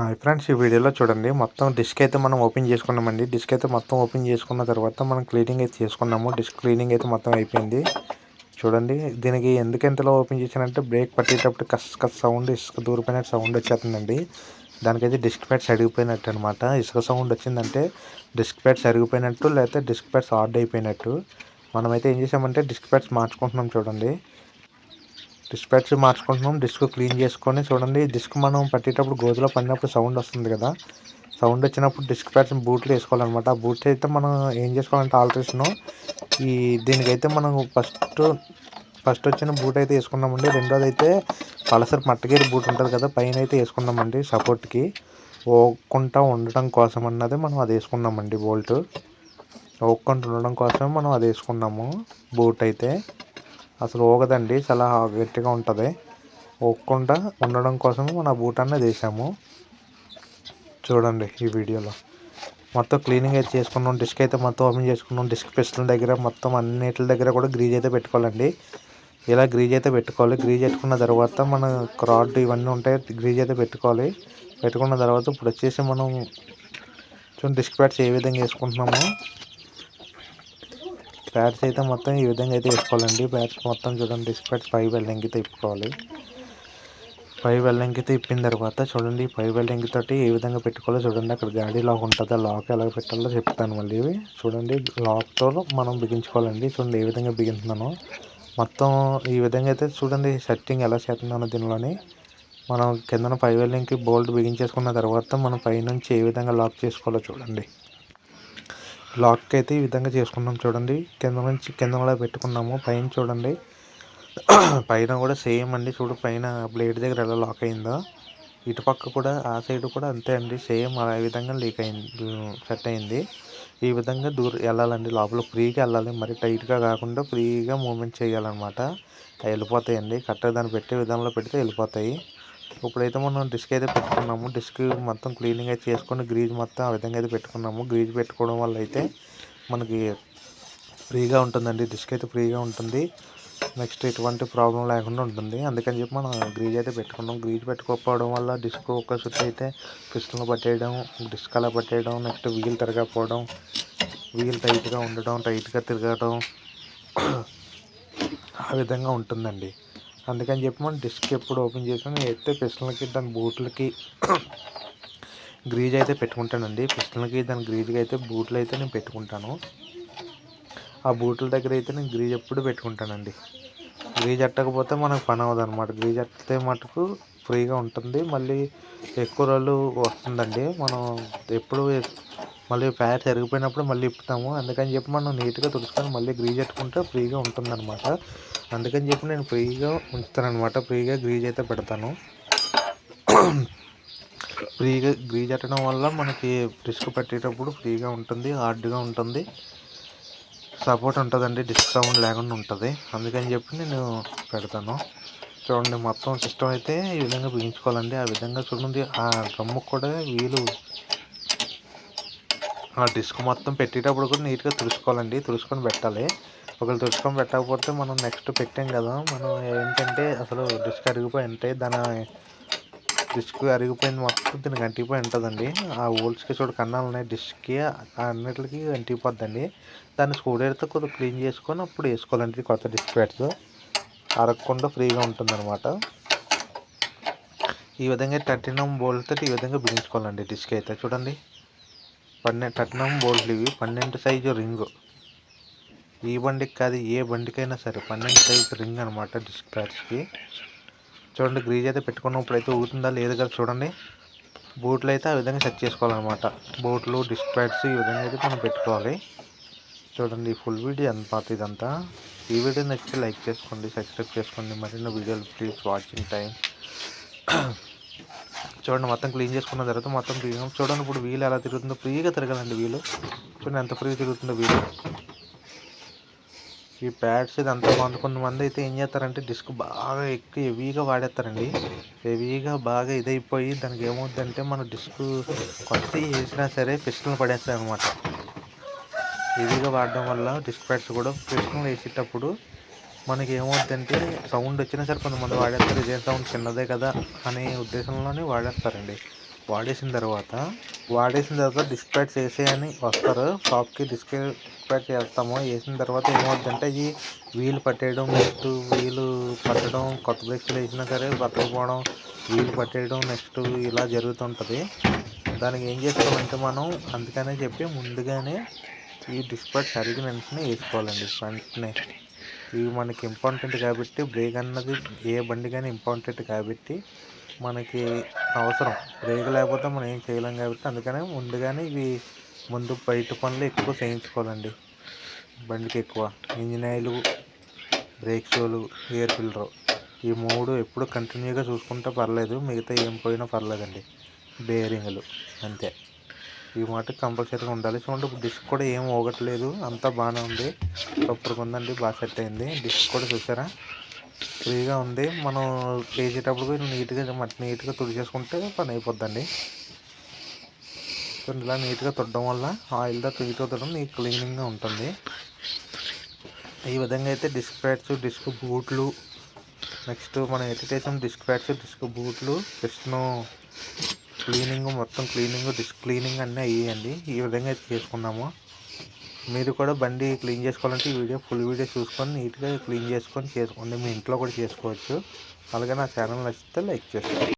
Hi friends ఈ వీడియోలో చూడండి. మొత్తం డిస్క్ అయితే మనం ఓపెన్ చేసుకున్నామండి. డిస్క్ అయితే మొత్తం ఓపెన్ చేసుకున్న తర్వాత మనం క్లీనింగ్ అయితే చేసుకున్నాము. డిస్క్ క్లీనింగ్ అయితే మొత్తం అయిపోయింది. చూడండి దీనికి ఎందుకు ఎంతలో ఓపెన్ చేశానంటే బ్రేక్ పట్టేటప్పుడు కస్ కస్ సౌండ్ ఇసుక దూరిపోయిన సౌండ్ వచ్చేస్తుందండి. దానికైతే డిస్క్ ప్యాడ్స్ అడిగిపోయినట్టు అనమాట ఇసుక సౌండ్ వచ్చిందంటే డిస్క్ ప్యాడ్స్ అరిగిపోయినట్టు లేకపోతే డిస్క్ ప్యాడ్స్ ఆర్డ్ అయిపోయినట్టు. మనమైతే ఏం చేసామంటే డిస్క్ ప్యాడ్స్ మార్చుకుంటున్నాం చూడండి. డిస్క్ ప్యాడ్స్ మార్చుకుంటున్నాం. డిస్క్ క్లీన్ చేసుకొని చూడండి. డిస్క్ మనం పట్టేటప్పుడు గోధులో పడినప్పుడు సౌండ్ వస్తుంది కదా. సౌండ్ వచ్చినప్పుడు డిస్క్ ప్యాడ్స్ బూట్లు వేసుకోవాలన్నమాట. ఆ బూట్స్ అయితే మనం ఏం చేసుకోవాలంటే ఆల్ట్రేషను ఈ దీనికైతే మనం ఫస్ట్ ఫస్ట్ వచ్చిన బూట్ అయితే వేసుకున్నామండి. రెండోది అయితే పలసరి మట్టగిరి బూట్ ఉంటుంది కదా పైన అయితే వేసుకున్నామండి సపోర్ట్కి ఓక్కుంటా ఉండటం కోసం అన్నది మనం అది వేసుకున్నామండి బోల్ట్ ఓక్కుంటూ ఉండడం కోసం మనం అది వేసుకున్నాము బూట్ అయితే. అసలు ఊగదండి చాలా గట్టిగా ఉంటుంది. ఊగకుండా ఉండడం కోసం మన బూటాన్ని తీసాము. చూడండి ఈ వీడియోలో. మొత్తం క్లీనింగ్ అయితే చేసుకున్నాం డిస్క్ అయితే మొత్తం ఓపెన్ చేసుకున్నాం. డిస్క్ పిస్టల్ దగ్గర మొత్తం అన్నిటి దగ్గర కూడా గ్రీజ్ అయితే పెట్టుకోవాలండి. ఇలా గ్రీజ్ అయితే పెట్టుకోవాలి. గ్రీజ్ పెట్టుకున్న తర్వాత మన క్రాడ్ ఇవన్నీ ఉంటాయి గ్రీజ్ అయితే పెట్టుకోవాలి. పెట్టుకున్న తర్వాత ఇప్పుడు వచ్చేసి మనం చూడండి డిస్క్ ప్యాడ్స్ ఏ విధంగా వేసుకుంటున్నామో. ప్యాడ్స్ అయితే మొత్తం ఈ విధంగా అయితే వేసుకోవాలండి. ప్యాడ్స్ మొత్తం చూడండి డిస్క్ ప్యాడ్స్ పై అయితే ఇప్పుకోవాలి. పై బెల్లింకి అయితే ఇప్పిన తర్వాత చూడండి పై వెల్లింగ్ తోటి ఏ విధంగా పెట్టుకోవాలో చూడండి. అక్కడ గాడి లాక్ ఉంటుంది ఆ లాక్ ఎలా పెట్టాలో చెప్తాను మళ్ళీ చూడండి లాక్తో మనం బిగించుకోవాలండి. చూడండి ఏ విధంగా బిగించున్నాను మొత్తం ఈ విధంగా అయితే చూడండి సెట్టింగ్ ఎలా చేస్తున్నాను దీనిలోని. మనం కిందన పై వెల్లింగ్కి బోల్ట్ బిగించేసుకున్న తర్వాత మనం పైనుంచి ఏ విధంగా లాక్ చేసుకోవాలో చూడండి. లాక్ అయితే ఈ విధంగా చేసుకున్నాం చూడండి. కింద నుంచి కింద పెట్టుకున్నాము. పైన చూడండి. పైన కూడా సేమ్ అండి. చూడు పైన బ్లేడ్ దగ్గర ఎలా లాక్ అయిందో. ఇటుపక్క కూడా ఆ సైడ్ కూడా అంతే అండి. సేమ్ ఆ విధంగా లీక్ అయింది సెట్ అయింది. ఈ విధంగా దూర వెళ్ళాలండి. లోపల ఫ్రీగా వెళ్ళాలి. మరి టైట్గా కాకుండా ఫ్రీగా మూమెంట్ చేయాలన్నమాట. వెళ్ళిపోతాయండి. కరెక్ట్గా దాన్ని పెట్టే విధంలో పెడితే వెళ్ళిపోతాయి. ఇప్పుడైతే మనం డిస్క్ అయితే పెట్టుకున్నాము. డిస్క్ మొత్తం క్లీనింగ్ అయితే చేసుకొని గ్రీజ్ మొత్తం ఆ విధంగా అయితే పెట్టుకున్నాము. గ్రీజ్ పెట్టుకోవడం వల్ల అయితే మనకి ఫ్రీగా ఉంటుందండి. డిస్క్ అయితే ఫ్రీగా ఉంటుంది. నెక్స్ట్ ఎటువంటి ప్రాబ్లం లేకుండా ఉంటుంది. అందుకని చెప్పి మనం గ్రీజ్ అయితే పెట్టుకున్నాం. గ్రీజ్ పెట్టుకోకపోవడం వల్ల డిస్క్ ఒక చుట్టూ అయితే పిస్టల్ పట్టేయడం డిస్క్ అలా పట్టేయడం నెక్స్ట్ వీల్ తిరగకపోవడం వీల్ టైట్గా ఉండడం టైట్గా తిరగడం ఆ విధంగా ఉంటుందండి. అందుకని చెప్పి మనం డిస్క్ ఎప్పుడు ఓపెన్ చేసుకుని అయితే పిస్టల్కి దాని బూట్లకి గ్రీజ్ అయితే పెట్టుకుంటానండి. పిస్టల్కి దాని గ్రీజ్కి అయితే బూట్లు అయితే నేను పెట్టుకుంటాను. ఆ బూట్ల దగ్గర అయితే నేను గ్రీజ్ ఎప్పుడు పెట్టుకుంటానండి. గ్రీజ్ అట్టకపోతే మనకు పని అవ్వదు అనమాట గ్రీజ్ అట్టితే మటుకు ఫ్రీగా ఉంటుంది. మళ్ళీ ఎక్కువ రోజులు వస్తుందండి. మనం ఎప్పుడు మళ్ళీ ప్యాడ్ సరిగిపోయినప్పుడు మళ్ళీ ఇప్పుతాము. అందుకని చెప్పి మనం నీట్గా తుడుచుకొని మళ్ళీ గ్రీజ్ పెట్టుకుంటే ఫ్రీగా ఉంటుందన్నమాట. అందుకని చెప్పి నేను ఫ్రీగా ఉంచుతాను అనమాట ఫ్రీగా గ్రీజ్ అయితే పెడతాను. ఫ్రీగా గ్రీజ్ పెట్టడం వల్ల మనకి డిస్క్ పెట్టేటప్పుడు ఫ్రీగా ఉంటుంది హార్డ్గా ఉంటుంది. సపోర్ట్ ఉంటుందండి డిస్క్ సౌండ్ లేకుండా ఉంటుంది. అందుకని చెప్పి నేను పెడతాను. చూడండి మొత్తం సిస్టమ్ అయితే ఈ విధంగా బిగించుకోవాలండి. ఆ విధంగా చూడండి ఆ గమ్ము కూడా వీలు. ఆ డిస్క్ మొత్తం పెట్టేటప్పుడు కూడా నీట్గా తుడుచుకోవాలండి తుడుచుకొని పెట్టాలి. ఒకవేళ తుడుచుకొని పెట్టకపోతే మనం నెక్స్ట్ పెట్టాం కదా. మనం ఏంటంటే అసలు డిస్క్ అరిగిపోయి ఉంటాయి దాని డిస్క్ అరిగిపోయింది మొత్తం దీనికి అంటిపోయి ఉంటుందండి. ఆ హోల్స్కి చూడ కన్నాలు ఉన్నాయి డిస్క్కి అన్నిటికి అంటిపోద్దండి. దాన్ని స్కూడేడితో కొద్దిగా క్లీన్ చేసుకొని అప్పుడు వేసుకోవాలండి కొత్త డిస్క్ ప్యాడ్స్ అరగకుండా ఫ్రీగా ఉంటుందన్నమాట. ఈ విధంగా టర్టినం బోల్తో ఈ విధంగా బిగించుకోవాలండి డిస్క్ అయితే. చూడండి. పన్నెండు టర్టినం బోల్ట్లు ఇవి పన్నెండు సైజు రింగు ఈ బండికి కాదు ఏ బండికైనా సరే పన్నెండు సైజు రింగ్ అనమాట డిస్క్ చూడండి గ్రీజ్ అయితే పెట్టుకున్నప్పుడు ఇప్పుడైతే ఊగుతుందా లేదు కదా చూడండి. బూట్లు అయితే ఆ విధంగా సెట్ చేసుకోవాలన్నమాట. బూట్లు డిస్క్ ప్యాడ్స్ ఈ విధంగా అయితే మనం పెట్టుకోవాలి. చూడండి ఫుల్ వీడియో అనమాట ఇదంతా. ఈ వీడియో నచ్చితే లైక్ చేసుకోండి సబ్స్క్రైబ్ చేసుకోండి. మరిన్ని వీడియోలు ప్లీజ్ వాచింగ్ టైం. చూడండి మొత్తం క్లీన్ చేసుకున్న తర్వాత మొత్తం క్లీన్ చూడండి ఇప్పుడు వీలు ఎలా తిరుగుతుందో ఫ్రీగా తిరగాలండి వీలు. చూడండి ఎంత ఫ్రీగా తిరుగుతుందో వీలు. ఈ ప్యాడ్స్ ఇదంతా బాగుంది కొంతమంది అయితే ఏం చేస్తారంటే డిస్క్ బాగా ఎక్కువ హెవీగా వాడేస్తారండి. హెవీగా బాగా ఇదైపోయి దానికి ఏమవుతుందంటే మన డిస్క్ కొత్త వేసినా సరే పిస్టల్ పడేస్తాయి అనమాట హెవీగా వాడడం వల్ల డిస్క్ ప్యాడ్స్ కూడా పిస్టల్ వేసేటప్పుడు మనకి ఏమవుతుందంటే సౌండ్ వచ్చినా సరే కొంతమంది వాడేస్తారు. ఇదే సౌండ్ చిన్నదే కదా అనే ఉద్దేశంలోనే వాడేస్తారండి. వాడేసిన తర్వాత వాడేసిన తర్వాత డిస్క్ ప్యాడ్స్ వేసేయని వస్తారు. షాప్కి డిస్క్ చేస్తాము. వేసిన తర్వాత ఏమవుతుందంటే ఈ వీలు పట్టేయడం నెక్స్ట్ వీలు పట్టడం కొత్త బ్రేక్స్లు వేసినా సరే పట్టకపోవడం వీలు పట్టేయడం నెక్స్ట్ ఇలా జరుగుతుంటుంది. దానికి ఏం చేస్తామంటే మనం అందుకనే చెప్పి ముందుగానే ఈ డిస్క్ ప్యాడ్ సరిగిన వెంటనే వేసుకోవాలండి వెంటనే ఇవి మనకి ఇంపార్టెంట్ కాబట్టి బ్రేక్ అన్నది ఏ బండి కానీ ఇంపార్టెంట్ కాబట్టి మనకి అవసరం. బ్రేక్ లేకపోతే మనం ఏం చేయలేం కాబట్టి అందుకనే ముందుగానే ఇవి ముందు బయట పనులు ఎక్కువ చేయించుకోవాలండి. బండికి ఎక్కువ ఇంజిన్ ఆయిల్ బ్రేక్ షోలు ఎయిర్ ఫిల్టర్ ఈ మూడు ఎప్పుడు కంటిన్యూగా చూసుకుంటే పర్లేదు. మిగతా ఏం పోయినా పర్లేదండి. బేరింగ్లు అంతే. ఈ మాట కంపల్సరీగా ఉండాలి. చూడండి ఇప్పుడు డిస్క్ కూడా ఏం ఊగట్లేదు. అంతా బాగానే ఉంది. సూపర్గా ఉందండి. బాగా సెట్ అయింది. డిస్క్ కూడా చూసారా? ఫ్రీగా ఉంది. మనం వేసేటప్పుడు నీట్గా మట్టి నీట్గా తుడిచేసుకుంటే పని అయిపోద్దండి. సో ఇలా నీట్గా తుడడం వల్ల ఆయిల్తో తుడితో తుడడం నీకు క్లీనింగ్గా ఉంటుంది. ఈ విధంగా అయితే డిస్క్ ప్యాడ్స్ డిస్క్ బూట్లు నెక్స్ట్ మనం ఎట్టిటేసాం డిస్క్ ప్యాడ్స్ డిస్క్ బూట్లు పిస్టను క్లీనింగ్ మొత్తం క్లీనింగ్ డిస్క్ క్లీనింగ్ అన్నీ అయ్యాయండి. ఈ విధంగా అయితే చేసుకున్నాము. మీరు కూడా బండి క్లీన్ చేసుకోవాలంటే ఈ వీడియో ఫుల్ వీడియో చూసుకొని నీట్గా క్లీన్ చేసుకొని చేసుకోండి. మీ ఇంట్లో కూడా చేసుకోవచ్చు. అలాగే నా ఛానల్ నచ్చితే లైక్ చేసుకోండి.